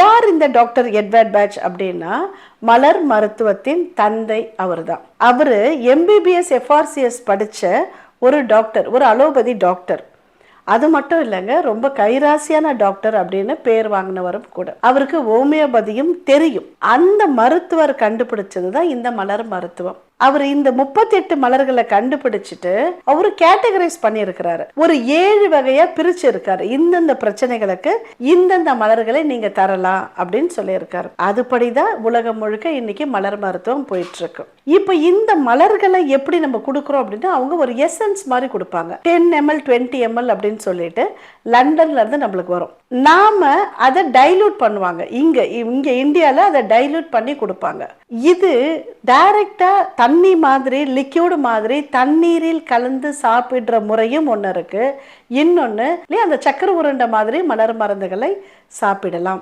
யார் இந்த doctor Edward batch அப்படின்னா மலர் மருத்துவத்தின் தந்தை அவர் தான் அவர் எம்பிபிஎஸ் எஃப்ஆர்சிஎஸ் படித்த ஒரு டாக்டர் ஒரு அலோபதி டாக்டர். அது மட்டும் இல்லைங்க ரொம்ப கைராசியான டாக்டர் அப்படின்னு பேர் வாங்கினவரும் கூட. அவருக்கு ஹோமியோபதியும் தெரியும். அந்த மருத்துவர் கண்டுபிடிச்சது தான் இந்த மலர் மருத்துவம். அவர் இந்த முப்பத்தெட்டு மலர்களை கண்டுபிடிச்சிட்டு அவரு கேட்டகரைஸ் பண்ணியிருக்கிறாரு. ஒரு ஏழு வகையா பிரிச்சு இருக்காரு. இந்தந்த பிரச்சனைகளுக்கு இந்தந்த மலர்களை நீங்க தரலாம் அப்படின்னு சொல்லியிருக்காரு. அதுபடிதான் உலகம் முழுக்க இன்னைக்கு மலர் மருத்துவம் போயிட்டு இருக்கு இப்போ இந்த மலர்களை எப்படி நம்ம கொடுக்குறோம் அப்படின்னா அவங்க ஒரு எசன்ஸ் மாதிரி கொடுப்பாங்க. டென் எம்எல் டுவெண்ட்டி எம்எல் அப்படின்னு சொல்லிட்டு லண்டன்ல இருந்து நம்மளுக்கு வரும். நாம அதை டைலூட் பண்ணுவாங்க. இங்க இங்க இந்தியால அதை டைலூட் பண்ணி கொடுப்பாங்க. இது டைரக்டா தண்ணி மாதிரி லிக்யூடு மாதிரி தண்ணீரில் கலந்து சாப்பிடுற முறையும் ஒன்று இருக்கு. இன்னொன்று இல்லையா அந்த சக்கர உருண்டை மாதிரி மலர் மருந்துகளை சாப்பிடலாம்.